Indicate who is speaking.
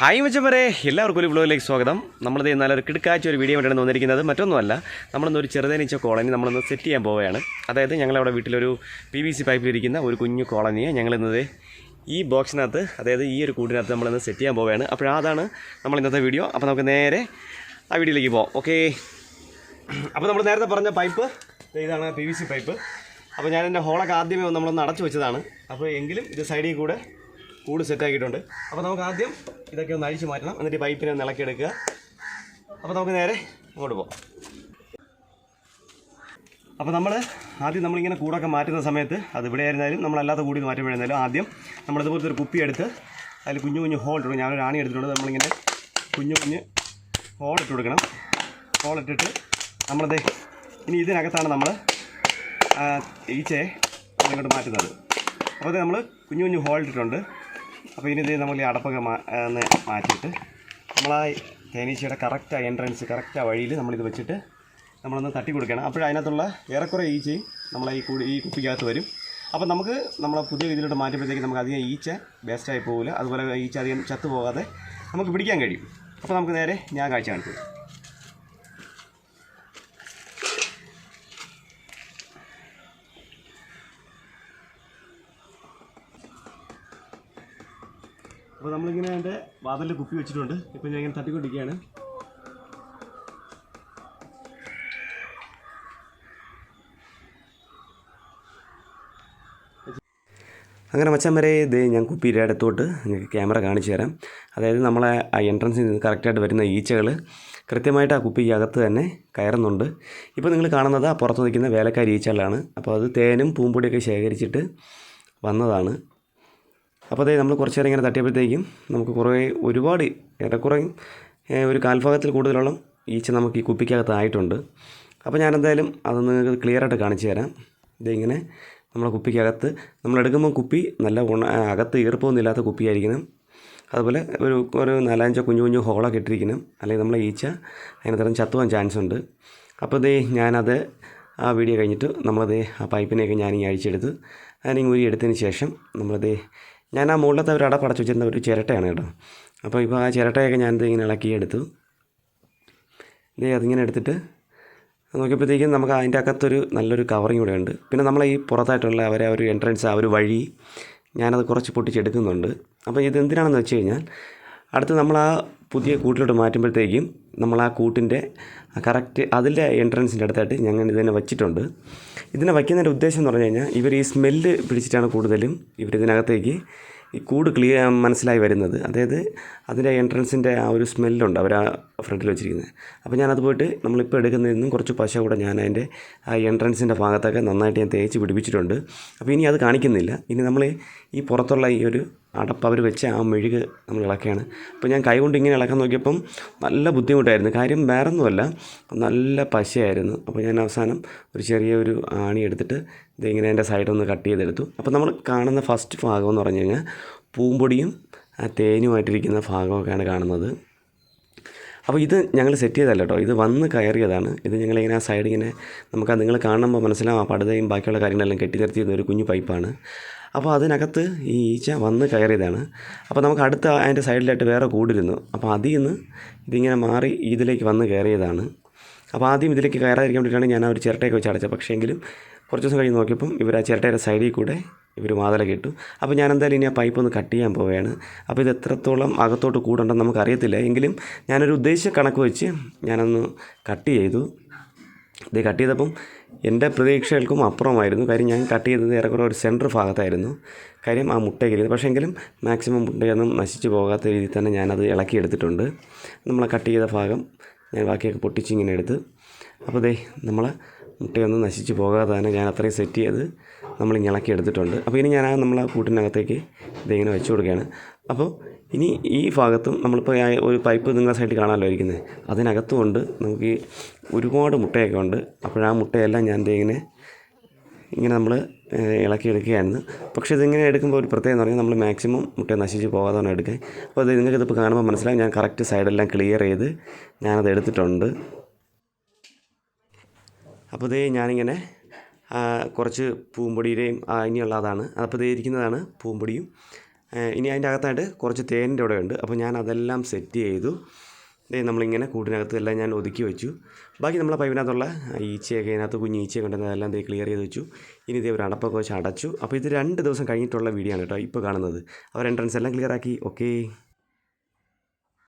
Speaker 1: Hi മച്ചമ്പരെ എല്ലാവർക്കും ഒരു വ്ലോഗിലേക്ക് സ്വാഗതം. നമ്മളിത് നല്ലൊരു കിടക്കാച്ച ഒരു വീഡിയോ ആയിട്ടാണ് വന്നിരിക്കുന്നത്. മറ്റൊന്നുമല്ല നമ്മളിന്ന് ഒരു ചെറുതേനീച്ച കോളനി നമ്മളൊന്ന് സെറ്റ് ചെയ്യാൻ പോവുകയാണ്. അതായത് ഞങ്ങളവിടെ വീട്ടിലൊരു പി വി സി പൈപ്പിലിരിക്കുന്ന ഒരു കുഞ്ഞു കോളനിയെ ഞങ്ങളിന്നത് ഈ ബോക്സിനകത്ത് അതായത് ഈ ഒരു കൂടിനകത്ത് നമ്മളിന്ന് സെറ്റ് ചെയ്യാൻ പോവുകയാണ്. അപ്പോൾ അതാണ് നമ്മൾ ഇന്നത്തെ വീഡിയോ അപ്പോൾ നമുക്ക് നേരെ ആ വീഡിയോയിലേക്ക് പോകാം ഓക്കെ അപ്പോൾ നമ്മൾ നേരത്തെ പറഞ്ഞ പൈപ്പ് ഇതാണ് പി വി സി പൈപ്പ് അപ്പോൾ ഞാൻ എന്റെ ഹോളൊക്കെ ആദ്യമേ നമ്മളൊന്ന് അടച്ചു വെച്ചതാണ്. അപ്പോൾ എങ്കിലും ഇത് സൈഡിൽ കൂടെ കൂട് സെറ്റാക്കിയിട്ടുണ്ട് അപ്പോൾ നമുക്ക് ആദ്യം ഇതൊക്കെ ഒന്ന് അഴിച്ചു മാറ്റണം. എന്നിട്ട് പൈപ്പിനെ ഒന്ന് ഇളക്കിയെടുക്കുക അപ്പോൾ നമുക്ക് നേരെ അങ്ങോട്ട് പോകാം അപ്പോൾ നമ്മൾ ആദ്യം നമ്മളിങ്ങനെ കൂടൊക്കെ മാറ്റുന്ന സമയത്ത് അത് ഇവിടെ ആയിരുന്നാലും നമ്മളല്ലാത്ത കൂടി മാറ്റുമ്പോഴായിരുന്നാലും ആദ്യം നമ്മളിതുപോലത്തെ ഒരു കുപ്പി എടുത്ത് അതിൽ കുഞ്ഞു കുഞ്ഞു ഹോൾ ഇട്ടു ഞാനൊരു ആണി എടുത്തിട്ടുണ്ട്. നമ്മളിങ്ങനെ കുഞ്ഞു കുഞ്ഞ് ഹോൾ ഇട്ട് കൊടുക്കണം. ഹോൾ ഇട്ടിട്ട് നമ്മളത് ഇനി ഇതിനകത്താണ് നമ്മൾ ഈച്ചയെ നമ്മളിങ്ങോട്ട് മാറ്റുന്നത്. അപ്പോൾ നമ്മൾ കുഞ്ഞു കുഞ്ഞു ഹോൾ ഇട്ടിട്ടുണ്ട്. അപ്പോൾ ഇനി ഇത് നമ്മൾ ഈ അടപ്പൊക്കെ മാറ്റിയിട്ട് നമ്മൾ ആ തേനീച്ചയുടെ കറക്റ്റ് എൻട്രൻസ് കറക്റ്റ് ആ വഴിയിൽ നമ്മളിത് വെച്ചിട്ട് നമ്മളൊന്ന് തട്ടി കൊടുക്കണം. അപ്പോൾ അതിനകത്തുള്ള ഏറെക്കുറെ ഈച്ചയും നമ്മളെ ഈ ഈ കുപ്പിക്കകത്ത് വരും. അപ്പോൾ നമുക്ക് നമ്മളെ പുതിയ ഇതിലോട്ട് മാറ്റുമ്പോഴത്തേക്ക് നമുക്ക് അധികം ഈച്ച വേസ്റ്റായി പോകില്ല. അതുപോലെ ഈച്ച അധികം ചത്തു പോകാതെ നമുക്ക് പിടിക്കാൻ കഴിയും. അപ്പോൾ നമുക്ക് നേരെ ഞാൻ കാഴ്ച കാണിച്ചു അപ്പോൾ നമ്മളിങ്ങനെ അതിന്റെ വാതിലിൽ കുപ്പി വെച്ചിട്ടുണ്ട്. ഇപ്പോൾ ഞാൻ ഇങ്ങനെ തട്ടിക്കൊണ്ടിരിക്കുകയാണ്. അങ്ങനെ മച്ചാൻ വരെ ഇത് ഞാൻ കുപ്പിയുടെ അടുത്തോട്ട് നിങ്ങൾക്ക് ക്യാമറ കാണിച്ചു തരാം. അതായത് നമ്മളെ ആ എൻട്രൻസിൽ നിന്ന് കറക്റ്റായിട്ട് വരുന്ന ഈച്ചകൾ കൃത്യമായിട്ട് ആ കുപ്പിക്കകത്ത് തന്നെ കയറുന്നുണ്ട്. ഇപ്പോൾ നിങ്ങൾ കാണുന്നത് ആ പുറത്ത് നിൽക്കുന്ന വേലക്കാരി ഈച്ചകളാണ്. അപ്പോൾ അത് തേനും പൂമ്പൊടിയൊക്കെ ശേഖരിച്ചിട്ട് വന്നതാണ്. അപ്പോൾ അതേ നമ്മൾ കുറച്ച് നേരം ഇങ്ങനെ തട്ടിയപ്പോഴത്തേക്കും നമുക്ക് കുറേ ഒരുപാട് ഏറെക്കുറെ ഒരു കാൽഭാഗത്തിൽ കൂടുതലോളം ഈച്ച നമുക്ക് ഈ കുപ്പിക്കകത്ത് ആയിട്ടുണ്ട്. അപ്പോൾ ഞാൻ എന്തായാലും അതൊന്ന് ക്ലിയർ ആയിട്ട് കാണിച്ചു തരാം. ഇതിങ്ങനെ നമ്മളെ കുപ്പിക്കകത്ത് നമ്മൾ എടുക്കുമ്പോൾ കുപ്പി നല്ല ഉണ അകത്ത് ഈർപ്പമൊന്നുമില്ലാത്ത കുപ്പിയായിരിക്കണം. അതുപോലെ ഒരു ഒരു നാലഞ്ചോ കുഞ്ഞു കുഞ്ഞു ഹോളൊക്കെ ഇട്ടിരിക്കണം. അല്ലെങ്കിൽ നമ്മളെ ഈച്ച അതിനകത്തരം ചത്തുവാൻ ചാൻസ് ഉണ്ട് അപ്പോൾ ഇതേ ഞാനത് ആ വീഡിയോ കഴിഞ്ഞിട്ട് നമ്മളത് ആ പൈപ്പിനെയൊക്കെ ഞാൻ അഴിച്ചെടുത്ത് അതിനെ ഊരി എടുത്തതിന് ശേഷം നമ്മളത് ഞാൻ ആ മുകളിലത്തെ ഒരു അടപ്പ് അടച്ചു വെച്ചിരുന്ന ഒരു ചിരട്ടയാണ് കേട്ടോ. അപ്പോൾ ഇപ്പോൾ ആ ചിരട്ടയൊക്കെ ഞാനിത് ഇങ്ങനെ ഇളക്കി എടുത്തു. ഇതേ അതിങ്ങനെ എടുത്തിട്ട് നോക്കിയപ്പോഴത്തേക്കും നമുക്ക് അതിന്റെ അകത്തൊരു നല്ലൊരു കവറിങ് കൂടെ ഉണ്ട്. പിന്നെ നമ്മളെ ഈ പുറത്തായിട്ടുള്ള അവരെ ഒരു എൻട്രൻസ് ആ ഒരു വഴി ഞാനത് കുറച്ച് പൊട്ടിച്ചെടുക്കുന്നുണ്ട്. അപ്പോൾ ഇത് എന്തിനാണെന്ന് വെച്ച് കഴിഞ്ഞാൽ അടുത്ത് നമ്മൾ ആ പുതിയ കൂട്ടിലോട്ട് മാറ്റുമ്പോഴത്തേക്കും നമ്മൾ ആ കൂട്ടിന്റെ കറക്റ്റ് അതിന്റെ എൻട്രൻസിന്റെ അടുത്തായിട്ട് ഞങ്ങൾ ഇതിനെ വച്ചിട്ടുണ്ട്. ഇതിനെ വയ്ക്കുന്നതിന്റെ ഉദ്ദേശം എന്ന് പറഞ്ഞു കഴിഞ്ഞാൽ ഇവർ ഈ സ്മെല്ല് പിടിച്ചിട്ടാണ് കൂടുതലും ഇവർ ഇതിനകത്തേക്ക് ഈ കൂട് ക്ലിയർ മനസ്സിലായി വരുന്നത്. അതായത് അതിന്റെ എൻട്രൻസിന്റെ ആ ഒരു സ്മെല്ലുണ്ട് അവർ ആ ഫ്രണ്ടിൽ വെച്ചിരിക്കുന്നത്. അപ്പോൾ ഞാനത് പോയിട്ട് നമ്മളിപ്പോൾ എടുക്കുന്നതിൽ നിന്നും കുറച്ച് പശ കൂടെ ഞാൻ അതിന്റെ ആ എൻട്രൻസിന്റെ ഭാഗത്തൊക്കെ നന്നായിട്ട് ഞാൻ തേച്ച് പിടിപ്പിച്ചിട്ടുണ്ട്. അപ്പോൾ ഇനി അത് കാണിക്കുന്നില്ല. ഇനി നമ്മൾ ഈ പുറത്തുള്ള ഈ ഒരു അടപ്പ് അവർ വെച്ച ആ മെഴുക് നമ്മൾ ഇളക്കുകയാണ്. അപ്പോൾ ഞാൻ കൈകൊണ്ട് ഇങ്ങനെ ഇളക്കാൻ നോക്കിയപ്പം നല്ല ബുദ്ധിമുട്ടായിരുന്നു. കാര്യം വേറെ ഒന്നുമല്ല നല്ല പശയായിരുന്നു. അപ്പോൾ ഞാൻ അവസാനം ഒരു ചെറിയൊരു ആണി എടുത്തിട്ട് ഇതിങ്ങനെ എന്റെ സൈഡൊന്ന് കട്ട് ചെയ്തെടുത്തു. അപ്പോൾ നമ്മൾ കാണുന്ന ഫസ്റ്റ് ഭാഗം എന്ന് പറഞ്ഞു കഴിഞ്ഞാൽ പൂമ്പൊടിയും ആ തേനുമായിട്ടിരിക്കുന്ന ഭാഗമൊക്കെയാണ് കാണുന്നത്. അപ്പോൾ ഇത് ഞങ്ങൾ സെറ്റ് ചെയ്തല്ല കേട്ടോ. ഇത് വന്ന് കയറിയതാണ്. ഇത് ഞങ്ങളിങ്ങനെ ആ സൈഡ് ഇങ്ങനെ നമുക്ക് നിങ്ങൾ കാണുമ്പോൾ മനസ്സിലാവും ആ പടുതയും ബാക്കിയുള്ള കാര്യങ്ങളെല്ലാം കെട്ടി നിർത്തിയിരുന്ന ഒരു കുഞ്ഞു പൈപ്പാണ്. അപ്പോൾ അതിനകത്ത് ഈ ഈച്ച വന്ന് കയറിയതാണ്. അപ്പോൾ നമുക്ക് അടുത്ത അതിന്റെ സൈഡിലായിട്ട് വേറെ കൂടിരുന്നു അപ്പോൾ അതിൽ നിന്ന് ഇതിങ്ങനെ മാറി ഇതിലേക്ക് വന്ന് കയറിയതാണ്. അപ്പോൾ ആദ്യം ഇതിലേക്ക് കയറാതിരിക്കാൻ വേണ്ടിയിട്ടാണ് ഞാൻ ആ ഒരു ചിരട്ടയൊക്കെ വെച്ച് അടച്ചത്. പക്ഷേ എങ്കിലും കുറച്ച് ദിവസം കഴിഞ്ഞ് നോക്കിയപ്പം ഇവർ ആ ചിരട്ടയുടെ സൈഡിൽ കൂടെ ഇവർ മാതലൊക്കെ ഇട്ടു. അപ്പോൾ ഞാൻ എന്തായാലും ഇനി ആ പൈപ്പ് ഒന്ന് കട്ട് ചെയ്യാൻ പോവുകയാണ്. അപ്പോൾ ഇത് എത്രത്തോളം അകത്തോട്ട് കൂടുണ്ടെന്ന് നമുക്കറിയത്തില്ല. എങ്കിലും ഞാനൊരു ഉദ്ദേശിച്ച കണക്ക് വെച്ച് ഞാനൊന്ന് കട്ട് ചെയ്തു. ഇത് കട്ട് ചെയ്തപ്പം എന്റെ പ്രതീക്ഷകൾക്കും അപ്പുറമായിരുന്നു. കാര്യം ഞാൻ കട്ട് ചെയ്തത് ഏറെക്കുറെ ഒരു സെന്റർ ഭാഗത്തായിരുന്നു. കാര്യം ആ മുട്ടയൊക്കെ പക്ഷേ എങ്കിലും മാക്സിമം മുട്ടയൊന്നും നശിച്ചു പോകാത്ത രീതിയിൽ തന്നെ ഞാനത് ഇളക്കിയെടുത്തിട്ടുണ്ട് നമ്മൾ കട്ട് ചെയ്ത ഭാഗം ഞാൻ ബാക്കിയൊക്കെ പൊട്ടിച്ച് ഇങ്ങനെ എടുത്ത്. അപ്പോൾ ദേ നമ്മളെ മുട്ടയൊന്നും നശിച്ചു പോകാതെ തന്നെ ഞാൻ അത്രയും സെറ്റ് ചെയ്ത് നമ്മൾ ഇളക്കി എടുത്തിട്ടുണ്ട്. അപ്പോൾ ഇനി ഞാൻ ആ നമ്മളെ കൂട്ടിനകത്തേക്ക് ഇതിങ്ങനെ വെച്ച് കൊടുക്കുകയാണ്. അപ്പോൾ ഇനി ഈ ഭാഗത്തും നമ്മളിപ്പോൾ ആ ഒരു പൈപ്പ് നിങ്ങളുടെ സൈഡിൽ കാണാമല്ലോ ഇരിക്കുന്നത് അതിനകത്തും ഉണ്ട്. നമുക്ക് ഒരുപാട് മുട്ടയൊക്കെ ഉണ്ട്. അപ്പോഴാ മുട്ടയെല്ലാം ഞാൻ ഇങ്ങനെ ഇങ്ങനെ നമ്മൾ ഇളക്കിയെടുക്കുകയായിരുന്നു പക്ഷേ ഇതിങ്ങനെ എടുക്കുമ്പോൾ ഒരു പ്രത്യേകം എന്ന് പറഞ്ഞാൽ നമ്മൾ മാക്സിമം മുട്ട നശിച്ച് പോകാതെ എടുക്കുക അപ്പോൾ അത് നിങ്ങൾക്ക് ഇതിപ്പോൾ കാണുമ്പോൾ മനസ്സിലാകും ഞാൻ കറക്റ്റ് സൈഡെല്ലാം ക്ലിയർ ചെയ്ത് ഞാനത് എടുത്തിട്ടുണ്ട്. അപ്പോൾ ഇതേ ഞാനിങ്ങനെ കുറച്ച് പൂമ്പൊടിയുടെയും ഇനിയുള്ള അതാണ്. അപ്പോൾ ഇതേ ഇരിക്കുന്നതാണ് പൂമ്പൊടിയും. ഇനി അതിന്റെ അകത്തായിട്ട് കുറച്ച് തേനിന്റെ അവിടെ ഉണ്ട്. അപ്പോൾ ഞാൻ അതെല്ലാം സെറ്റ് ചെയ്തു. ദേ നമ്മളിങ്ങനെ കൂട്ടിനകത്ത് എല്ലാം ഞാൻ ഒതുക്കി വെച്ചു. ബാക്കി നമ്മളെ പൈപ്പിനകത്തുള്ള ഈച്ചയൊക്കെ അതിനകത്ത് കുഞ്ഞ് ഈച്ചയൊക്കെ ഉണ്ടെന്ന് അതെല്ലാം ദേ ക്ലിയർ ചെയ്ത് വെച്ചു. ഇനി ഇതേ ഒരു അടപ്പൊക്കെ വെച്ച് അടച്ചു. അപ്പോൾ ഇത് രണ്ട് ദിവസം കഴിഞ്ഞിട്ടുള്ള വീഡിയോ ആണ് കേട്ടോ ഇപ്പോൾ കാണുന്നത്. അവർ എൻട്രൻസ് എല്ലാം ക്ലിയർ ആക്കി. ഓക്കേ